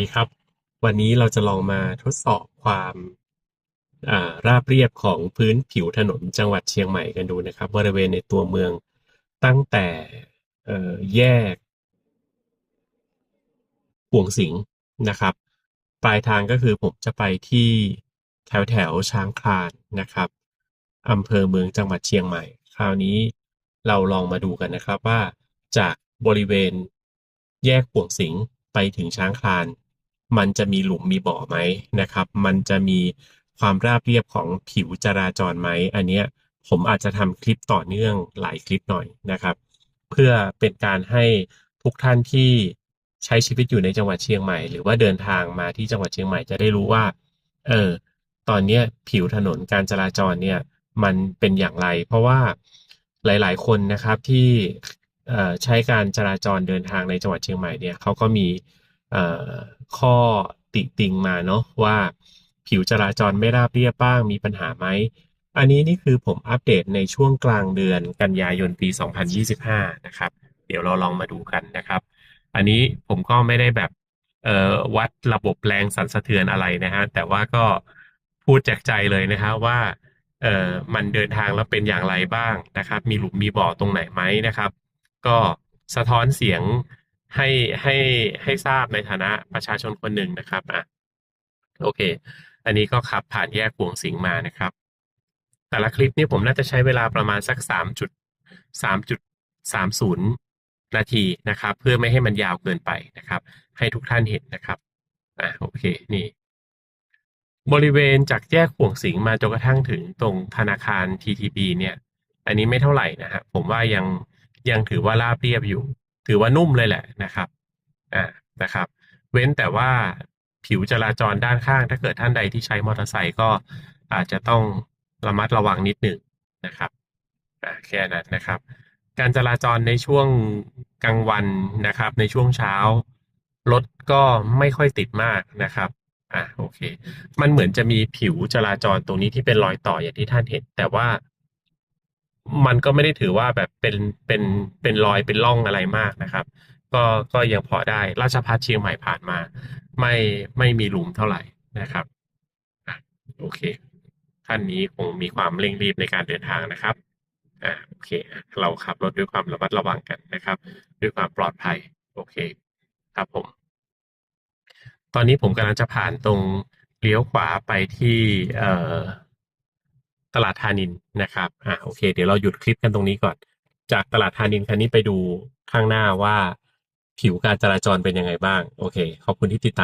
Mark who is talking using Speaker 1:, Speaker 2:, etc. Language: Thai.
Speaker 1: ดีครับ วันนี้เราจะลองมาทดสอบความาราบเรียบของพื้นผิวถนนจังหวัดเชียงใหม่กันดูนะครับ บริเวณในตัวเมืองตั้งแต่แยกห่วงสิงนะครับ ปลายทางก็คือผมจะไปที่แถวแถวช้างคลานนะครับอำเภอเมืองจังหวัดเชียงใหม่ คราวนี้เราลองมาดูกันนะครับว่าจากบริเวณแยกห่วงสิงไปถึงช้างคลาน มันจะมีหลุมมีบ่อไหมนะครับ มันจะมีความราบเรียบของผิวจราจรไหม อันเนี้ยผมอาจจะทำคลิปต่อเนื่องหลายคลิปหน่อยนะครับ เพื่อเป็นการให้ทุกท่านที่ใช้ชีวิตอยู่ในจังหวัดเชียงใหม่ หรือว่าเดินทางมาที่จังหวัดเชียงใหม่จะได้รู้ว่า เออ ตอนเนี้ยผิวถนนการจราจรเนี่ย มันเป็นอย่างไร เพราะว่าหลาย ๆ คนนะครับที่ใช้การจราจรเดินทางในจังหวัดเชียงใหม่เนี่ยเขาก็มี ข้อติติงมาเนาะว่าผิวจราจรไม่ราบเรียบบ้างมีปัญหาไหม อันนี้นี่คือผมอัปเดตในช่วงกลางเดือนกันยายนปี 2025 นะครับ เดี๋ยวเราลองมาดูกันนะครับ อันนี้ผมก็ไม่ได้แบบเวัดระบบแรงสั่นสะเทือนอะไรนะฮะ แต่ว่าก็พูดจากใจเลยนะฮะว่าเอ่อมันเดินทางแล้วเป็นอย่างไรบ้างนะครับ มีหลุมมีบ่อตรงไหนไหมนะครับ ก็สะท้อนเสียง ให้ให้ให้ทราบในฐานะประชาชนคนหนึ่งนะครับอะโอเค อันนี้ก็ขับผ่านแยกห่วงสิงมานะครับ แต่ละคลิปนี่ผมน่าจะใช้เวลาประมาณสักสามจุดสามจุดสามศูนย์นาทีนะครับ เพื่อไม่ให้มันยาวเกินไปนะครับ ให้ทุกท่านเห็นนะครับอะโอเคนี่บริเวณจากแยกห่วงสิงมาจนกระทั่งถึงตรงธนาคาร TTB เนี่ย อันนี้ไม่เท่าไหร่นะฮะผมว่ายังยังถือว่าราบเรียบอยู่ ถือว่านุ่มเลยแหละนะครับอ่านะครับ เว้นแต่ว่าผิวจราจรด้านข้าง ถ้าเกิดท่านใดที่ใช้มอเตอร์ไซค์ก็อาจจะต้องระมัดระวังนิดหนึ่งนะครับอ่าแค่นั้นนะครับ การจราจรในช่วงกลางวันนะครับ ในช่วงเช้ารถก็ไม่ค่อยติดมากนะครับอ่าโอเค มันเหมือนจะมีผิวจราจรตรงนี้ที่เป็นรอยต่ออย่างที่ท่านเห็น แต่ว่า มันก็ไม่ได้ถือว่าแบบเป็นเป็นเป็นรอยเป็นร่องอะไรมากนะครับ ก็ก็ยังพอได้ราชพัฒเชียงใหม่ผ่านมา ไม่ไม่มีหลุมเท่าไหร่นะครับอะโอเคท่านนี้คงมีความเร่งรีบในการเดินทางนะครับอ่าโอเค เราขับรถด้วยความระมัดระวังกันนะครับ ด้วยความปลอดภัยโอเค ครับผม ตอนนี้ผมกำลังจะผ่านตรงเลี้ยวขวาไปที่เอ่อ ตลาดธานินนะครับอ่าโอเค เดี๋ยวเราหยุดคลิปกันตรงนี้ก่อน จากตลาดธานินคันนี้ไปดูข้างหน้าว่าผิวการจราจรเป็นยังไงบ้าง โอเค ขอบคุณที่ติดตาม